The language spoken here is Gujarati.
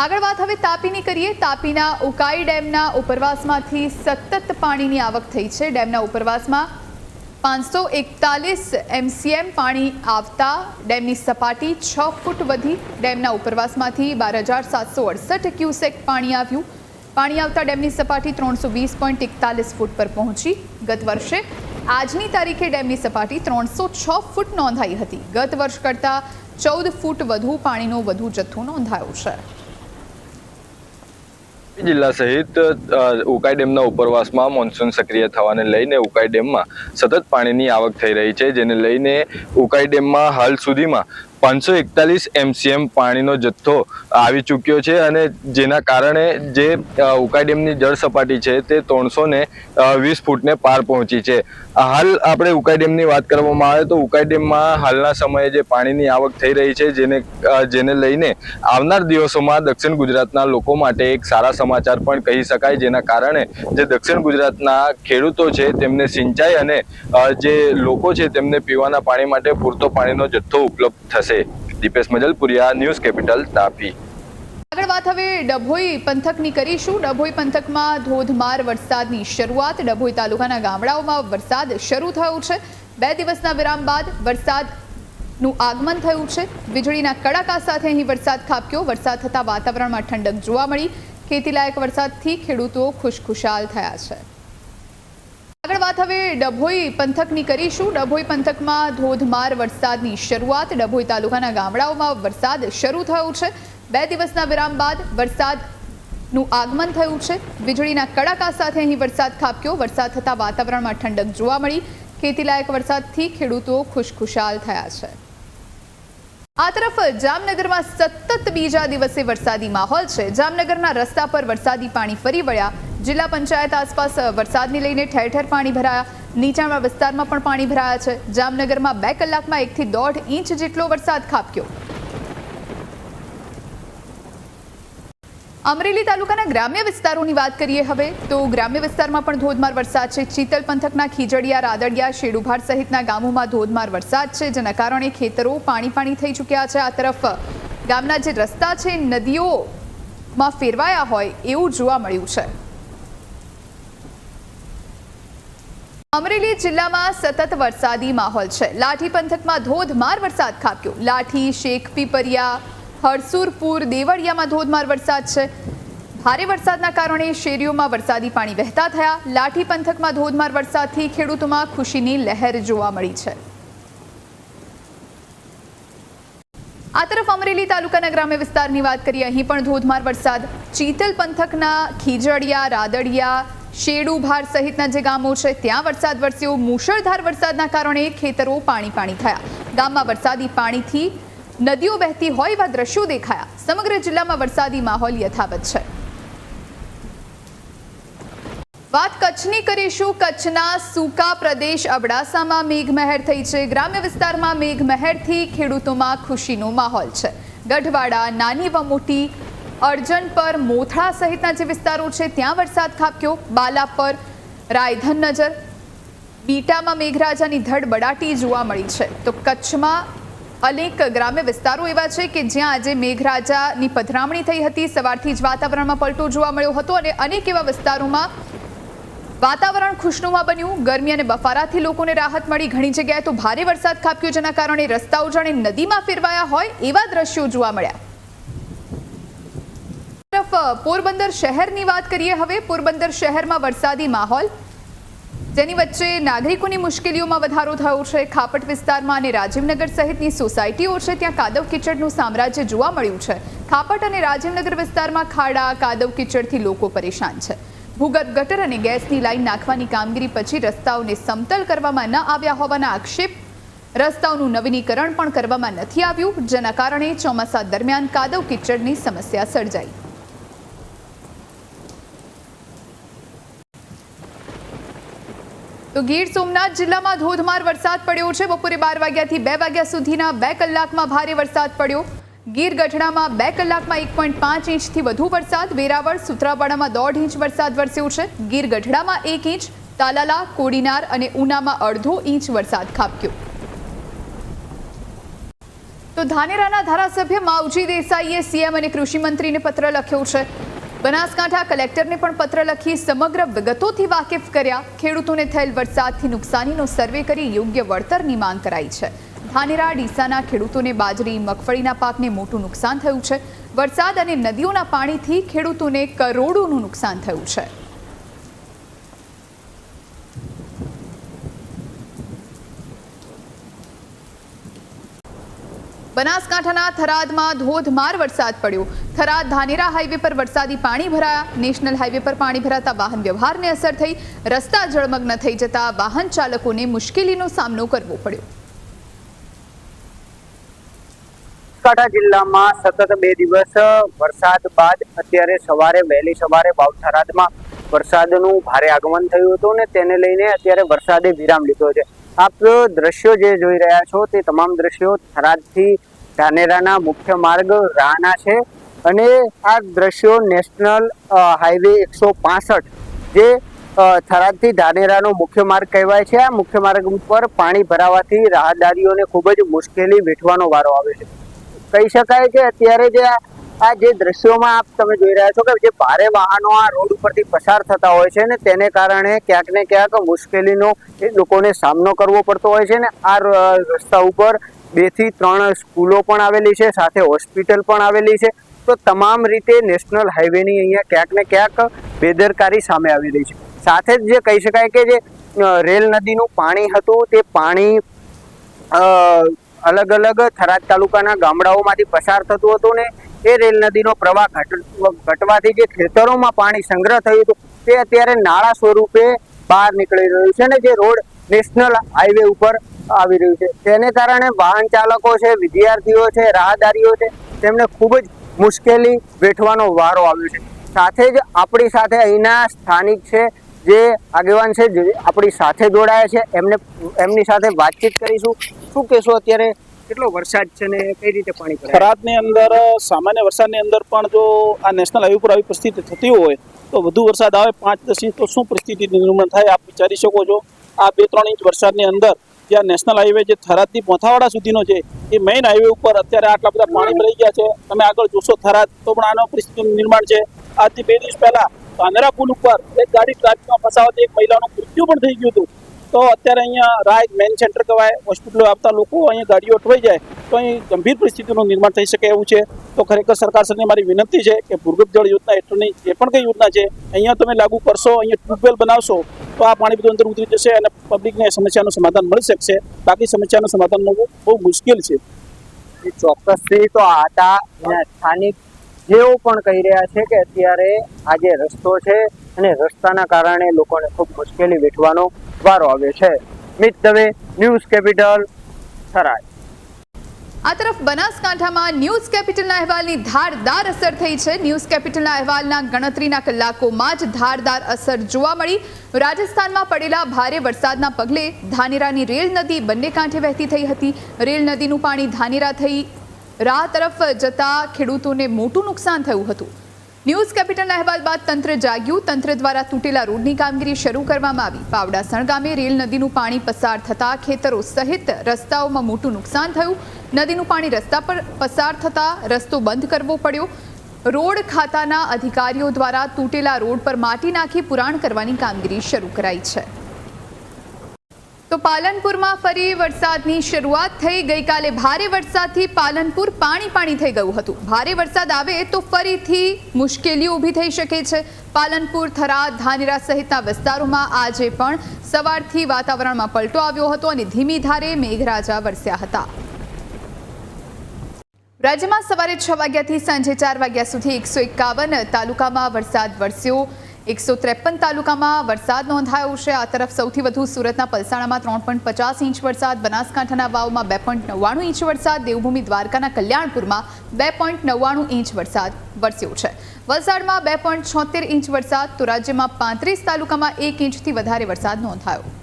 આગળ વાત હવે તાપીની કરીએ. તાપીના ઉકાઈ ડેમના ઉપરવાસમાંથી સતત પાણીની આવક થઈ છે. ડેમના ઉપરવાસમાં પાંચસો એકતાલીસ એમસીએમ પાણી આવતા ડેમની સપાટી છ ફૂટ વધી. ડેમના ઉપરવાસમાંથી બાર હજાર સાતસો અડસઠ ક્યુસેક પાણી આવ્યું. પાણી આવતા ડેમની સપાટી ત્રણસો વીસ પોઈન્ટ એકતાલીસ ફૂટ પર પહોંચી. ગત વર્ષે આજની તારીખે ડેમની સપાટી ત્રણસો છ ફૂટ નોંધાઈ હતી. ગત વર્ષ કરતાં ચૌદ ફૂટ વધુ પાણીનો વધુ જથ્થો નોંધાયો છે. જિલ્લા સહિત ઉકાઈ ડેમના ઉપરવાસમાં મોન્સૂન સક્રિય થવાને લઈને ઉકાઈ ડેમમાં સતત પાણીની આવક થઈ રહી છે, જેને લઈને ઉકાઈ ડેમમાં હાલ સુધીમાં પાંચસો એકતાલીસ એમસીએમ પાણીનો જથ્થો આવી ચૂક્યો છે અને જેના કારણે જે ઉકાઈ ડેમની જળ સપાટી છે તે ત્રણસો ને વીસ ફૂટને પાર પહોંચી છે. હાલ આપણે ઉકાઈ ડેમની વાત કરવામાં આવે તો ઉકાઈ ડેમમાં હાલના સમયે જે પાણીની આવક થઈ રહી છે જેને જેને લઈને આવનાર દિવસોમાં દક્ષિણ ગુજરાતના લોકો માટે એક સારા સમાચાર પણ કહી શકાય જેના કારણે જે દક્ષિણ ગુજરાતના ખેડૂતો છે તેમને સિંચાઈ અને જે લોકો છે તેમને પીવાના પાણી માટે પૂરતો પાણીનો જથ્થો ઉપલબ્ધ થશે. Dipesh Majalpuriya, news capital, Tapi. આગળ વાત હવે ડભોઈ પંથકની કરીશું. ડભોઈ પંથકમાં ધોધમાર વરસાદની શરૂઆત. ડભોઈ તાલુકાના ગામડાઓમાં વરસાદ શરૂ થયો છે. બે દિવસના વિરામ બાદ વરસાદનું આગમન થયું છે. વીજળીના કડાકા સાથે અહીં વરસાદ ખાબક્યો. વરસાદ થતાં વાતાવરણમાં ઠંડક જોવા મળી. ખેતીલાયક વરસાદથી ખેડૂતો ખુશખુશાલ થયા છે. વાત હવે ડભોઈ પંથકની કરીશું. ડભોઈ પંથકમાં ધોધમાર વરસાદની શરૂઆત. ડભોઈ તાલુકાના ગામડાઓમાં વરસાદ શરૂ થયો છે. બે દિવસના વિરામ બાદ વરસાદનું આગમન થયું છે. વીજળીના કડાકા સાથે અહીં વરસાદ ખાબક્યો. વરસાદ થતાં વાતાવરણમાં ઠંડક જોવા મળી. ખેતીલાયક વરસાદથી ખેડૂતો ખુશખુશાલ થયા છે. આ તરફ જામનગરમાં સતત બીજા દિવસે વરસાદી માહોલ છે. જામનગરના રસ્તા પર વરસાદી પાણી ફરી વળ્યા. જિલ્લા પંચાયત આસપાસ વરસાદને લઈને ઠેર ઠેર પાણી ભરાયા. નીચાણવાળા વિસ્તારમાં પણ પાણી ભરાયા છે. જામનગરમાં બે કલાકમાં એકથી દોઢ ઇંચ જેટલો વરસાદ ખાબક્યો. અમરેલી તાલુકાના ગ્રામ્ય વિસ્તારોની વાત કરીએ હવે, તો ગ્રામ્ય વિસ્તારમાં પણ ધોધમાર વરસાદ છે. ચીતલ પંથકના ખીજડીયા, રાદડિયા, શેડુભાર સહિતના ગામોમાં ધોધમાર વરસાદ છે, જેના કારણે ખેતરો પાણી પાણી થઈ ચૂક્યા છે. આ તરફ ગામના જે રસ્તા છે, નદીઓમાં ફેરવાયા હોય એવું જોવા મળ્યું છે. અમરેલી જિલ્લામાં સતત વરસાદી માહોલ છે. લાઠી પંથકમાં ધોધમાર વરસાદ ખાબક્યો. લાઠી, શેખ, પીપરિયા, હરસુરપુર, દેવળિયામાં ધોધમાર વરસાદ છે. ભારે વરસાદના કારણે શેરીઓમાં વરસાદી પાણી વહેતા થયા. લાઠી પંથકમાં ધોધમાર વરસાદથી ખેડૂતોમાં ખુશીની લહેર જોવા મળી છે. આ તરફ અમરેલી તાલુકાના ગ્રામ્ય વિસ્તારની વાત કરીએ, અહીં પણ ધોધમાર વરસાદ. ચીતલ પંથકના ખીજડિયા, રાદડિયા શેડુભાર સહિતના જે ગામો છે, ત્યાં વરસાદ વરસ્યો. મુશળધાર વરસાદના કારણે ખેતરો પાણી પાણી થયા. ગામમાં વરસાદી પાણીથી નદીઓ વહેતી હોય એવા દ્રશ્યો દેખાયા. સમગ્ર જિલ્લામાં વરસાદી માહોલ યથાવત છે. વાત કચ્છની કરીશું. કચ્છના સૂકા પ્રદેશ અબડાસામાં મેઘમહેર થઈ છે. ગ્રામ્ય વિસ્તારમાં મેઘમહેરથી ખેડૂતોમાં ખુશીનો માહોલ છે. ગઢવાડા નાની વ મોટી અર્જન પર મોથળા સહિતના જે વિસ્તારો છે, ત્યાં વરસાદ ખાબક્યો. બાલા પર રાયધન નજર. બીટામાં મેઘરાજાની ધડબડાટી જોવા મળી છે. તો કચ્છમાં અનેક ગ્રામ્ય વિસ્તારો એવા છે કે જ્યાં આજે મેઘરાજાની પધરામણી થઈ હતી. સવારથી જ વાતાવરણમાં પલટો જોવા મળ્યો હતો અને અનેક એવા વિસ્તારોમાં વાતાવરણ ખુશનુમા બન્યું. ગરમી અને બફારાથી લોકોને રાહત મળી. ઘણી જગ્યાએ તો ભારે વરસાદ ખાબક્યો, જેના કારણે રસ્તાઓ જાણે નદીમાં ફેરવાયા હોય એવા દ્રશ્યો જોવા મળ્યા. તરફ પોરબંદર શહેરની વાત કરીએ હવે. પોરબંદર શહેરમાં વરસાદી માહોલ. જેની વચ્ચે નાગરિકોની મુશ્કેલીઓમાં વધારો થયો છે. ખાપટ વિસ્તારમાં અને રાજીવનગર સહિતની સોસાયટીઓ છે. ત્યાં કાદવ કિચડનું સામ્રાજ્ય જોવા મળ્યું છે. ખાપટ અને રાજીવનગર વિસ્તારમાં ખાડા, કાદવ કિચડથી લોકો પરેશાન છે. ભૂગર્ભ ગટર અને ગેસની લાઈન નાખવાની કામગીરી પછી રસ્તાઓને સમતલ કરવામાં ન આવ્યા હોવાના આક્ષેપ. રસ્તાઓનું નવીનીકરણ પણ કરવામાં નથી આવ્યું, જેના કારણે ચોમાસા દરમિયાન કાદવ કિચડની સમસ્યા સર્જાઈ. તો ગીર સોમનાથ જિલ્લામાં ધોધમાર વરસાદ પડ્યો છે. બપોરે બાર વાગ્યાથી બે વાગ્યા સુધીના બે કલાકમાં ભારે વરસાદ પડ્યો. ગીર ગઢડામાં બે કલાકમાં એક પોઈન્ટ પાંચ ઇંચથી વધુ વરસાદ. વેરાવળ, સુત્રાપાડામાં દોઢ ઇંચ વરસાદ વરસ્યો છે. ગીર ગઢડામાં એક ઇંચ, તાલાલા, કોડીનાર અને ઉનામાં અડધો ઇંચ વરસાદ ખાબક્યો. તો ધાનેરાના ધારાસભ્ય માવજી દેસાઈએ સીએમ અને કૃષિમંત્રીને પત્ર લખ્યો છે. બનાસકાંઠા કલેક્ટરને પણ પત્ર લખી સમગ્ર વિગતોથી વાકેફ કર્યા. ખેડૂતોને થયેલ વરસાદથી નુકસાનીનો સર્વે કરી યોગ્ય વળતરની માંગ કરાઈ છે. ધાનેરા, ડીસાના ખેડૂતોને બાજરી, મગફળીના પાકને મોટું નુકસાન થયું છે. વરસાદ અને નદીઓના પાણીથી ખેડૂતોને કરોડોનું નુકસાન થયું છે. બનાસકાંઠાના થરાદમાં ધોધમાર વરસાદ પડ્યો. થરાદ ધાનેરા હાઈવે પર વરસાદી પાણી ભરાયા. નેશનલ હાઈવે પર પાણી ભરાતા વાહન વ્યવહારને અસર થઈ. રસ્તા જળમગ્ન થઈ જતા વાહન ચાલકોને મુશ્કેલીનો સામનો કરવો પડ્યો. જિલ્લામાં સતત બે દિવસ વરસાદ બાદ અત્યારે સવારે વહેલી સવારે બાવથરાદમાં વરસાદનું ભારે આગમન થયું હતું ને તેને લઈને અત્યારે વરસાદે વિરામ લીધો છે. આપ દ્રશ્યો જે જોઈ રહ્યા છો તે તમામ દ્રશ્યો થરાદથી ધાનેરાના મુખ્ય માર્ગ રાના છે અને આ દ્રશ્યો નેશનલ હાઈવે એકસો પાસઠ જે થરાદથી ધાનેરાનો મુખ્ય માર્ગ કહેવાય છે. આ મુખ્ય માર્ગ ઉપર પાણી ભરાવાથી રાહદારીઓને ખૂબ જ મુશ્કેલી વેઠવાનો વારો આવે છે. કહી શકાય કે અત્યારે જે આ- જે દ્રશ્યોમાં આપ તમે જોઈ રહ્યા છો કે જે ભારે વાહનો આ રોડ ઉપરથી પસાર થતા હોય છે ને તેને કારણે ક્યાંક ને ક્યાંક મુશ્કેલીનો એ લોકોને સામનો કરવો પડતો હોય છે ને આ રસ્તા ઉપર બેથી ત્રણ સ્કૂલો પણ આવેલી છે, સાથે હોસ્પિટલ પણ આવેલી છે. તો તમામ રીતે નેશનલ હાઈવેની અહીંયા ક્યાંક ને ક્યાંક બેદરકારી સામે આવી રહી છે. સાથે જ જે કહી શકાય કે જે રેલ નદીનું પાણી હતું, તે પાણી અલગ અલગ થરાદ તાલુકાના ગામડાઓમાંથી પસાર થતું હતું ને એ રેલ નદીનો પ્રવાહ ઘટ, ઘટવાથી જે ખેતરોમાં પાણી સંગ્રહ થયું હતું, તે અત્યારે નાળા સ્વરૂપે બહાર નીકળી રહ્યું છે ને જે રોડ નેશનલ હાઈવે ઉપર આવી રહ્યું છે. તેને કારણે વાહન ચાલકો છે, વિદ્યાર્થીઓ છે, રાહદારીઓ છે, તેમને ખૂબ જ મુશ્કેલી વેઠવાનો વારો આવ્યો છે. સાથે જ આપણી સાથે અહીંના સ્થાનિક છે, જે આગેવાન છે, જે આપણી સાથે જોડાયા છે, એમને, એમની સાથે વાતચીત કરીશું. શું કહેશો અત્યારે, કેટલો વરસાદ છે ને કઈ રીતે પાણી થરાદની અંદર, સામાન્ય વરસાદની અંદર પણ જો આ નેશનલ હાઈવે પર આવી પરિસ્થિતિ થતી હોય, તો વધુ વરસાદ આવે પાંચ દસ ઇંચ તો શું પરિસ્થિતિ નિર્માણ થાય, આપ વિચારી શકો છો. આ બે ત્રણ ઇંચ વરસાદની અંદર જે નેશનલ હાઈવે જે થરાદથી મોથાવાડા સુધીનો છે, એ મેઇન હાઈવે ઉપર અત્યારે આટલા બધા પાણી ભરાઈ ગયા છે. તમે આગળ જોશો થરાદ, તો પણ આનો પરિસ્થિતિનું નિર્માણ છે. આજથી બે દિવસ પહેલા કાંદરા પુલ ઉપર એક ગાડી ટ્રાફિકમાં ફસાવાથી એક મહિલાનું મૃત્યુ પણ થઈ ગયું હતું. તો અત્યારે અહીંયા રાય મેન સેન્ટર કહેવાય, હોસ્પિટલો આવતા લોકો અહીંયા ગાડીઓ અટવાઈ જાય, તો અહીં ગંભીર પરિસ્થિતિનું નિર્માણ થઈ શકે એવું છે. તો ખરેખર સરકાર સાથે મારી વિનંતી છે કે ભૂગર્ભ જળ યોજના હેઠળની જે પણ કંઈ યોજના છે, અહીંયા તમે લાગુ કરશો, અહીંયા ટ્યુબવેલ બનાવશો, તો આ પાણી બધું અંદર ઉતરી જશે અને પબ્લિકને સમસ્યાનું સમાધાન મળી શકશે. બાકી સમસ્યાનું સમાધાન મળવું બહુ મુશ્કેલ છે. ચોક્કસ ચોક્કસથી તો આટા સ્થાનિક જેઓ પણ કહી રહ્યા છે કે અત્યારે આ જે રસ્તો છે અને રસ્તાના કારણે લોકોને ખૂબ મુશ્કેલી વેઠવાનો વારો આવ્યો છે. Mit Dave news capital Tharad. આ તરફ બનાસકાંઠામાં ન્યૂઝ કેપિટલના અહેવાલની ધારદાર અસર થઈ છે. ન્યૂઝ કેપિટલના અહેવાલના ગણતરીના કલાકોમાં જ ધારદાર અસર જોવા મળી. રાજસ્થાનમાં પડેલા ભારે વરસાદના પગલે ધાનેરાની રેલ નદી બંને કાંઠે વહેતી થઈ હતી. રેલ નદીનું પાણી ધાનેરા થઈ રાહ તરફ જતા ખેડૂતોને મોટું નુકસાન થયું હતું. ન્યૂઝ કેપિટલના અહેવાલ બાદ તંત્ર જાગ્યું. તંત્ર દ્વારા તૂટેલા રોડની કામગીરી શરૂ કરવામાં આવી. પાવડાસણ ગામે રેલ નદીનું પાણી પસાર થતા ખેતરો સહિત રસ્તાઓમાં મોટું નુકસાન થયું. નદીનું પાણી રસ્તા પર પસાર થતા રસ્તો બંધ કરવો પડ્યો. રોડ ખાતાના અધિકારીઓ દ્વારા તૂટેલા રોડ પર માટી નાખી પુરાણ કરવાની કામગીરી શરૂ કરાઈ છે. તો પાલનપુરમાં ફરી વરસાદની શરૂઆત થઈ. ગઈકાલે ભારે વરસાદથી પાલનપુર પાણી પાણી થઈ ગયું હતું. ભારે વરસાદ આવે તો ફરીથી મુશ્કેલીઓ ઊભી થઈ શકે છે. પાલનપુર, થરાદ, ધાનેરા સહિતના વિસ્તારોમાં આજે પણ સવારથી વાતાવરણમાં પલટો આવ્યો હતો અને ધીમી ધારે મેઘરાજા વરસ્યા હતા. રાજ્યમાં સવારે છ વાગ્યાથી સાંજે ચાર વાગ્યા સુધી એકસો એકાવન તાલુકામાં વરસાદ વરસ્યો. એકસો ત્રેપન તાલુકામાં વરસાદ નોંધાયો છે. આ તરફ સૌથી વધુ સુરતના પલસાણામાં ત્રણ પોઈન્ટ પચાસ ઇંચ વરસાદ, બનાસકાંઠાના વાવમાં બે પોઈન્ટ નવ્વાણું ઇંચ વરસાદ, દેવભૂમિ દ્વારકાના કલ્યાણપુરમાં બે પોઈન્ટ નવ્વાણું ઇંચ વરસાદ વરસ્યો છે. વલસાડમાં બે પોઈન્ટ છોતેર ઇંચ વરસાદ, તો રાજ્યમાં પાંત્રીસ તાલુકામાં એક ઇંચથી વધારે વરસાદ નોંધાયો.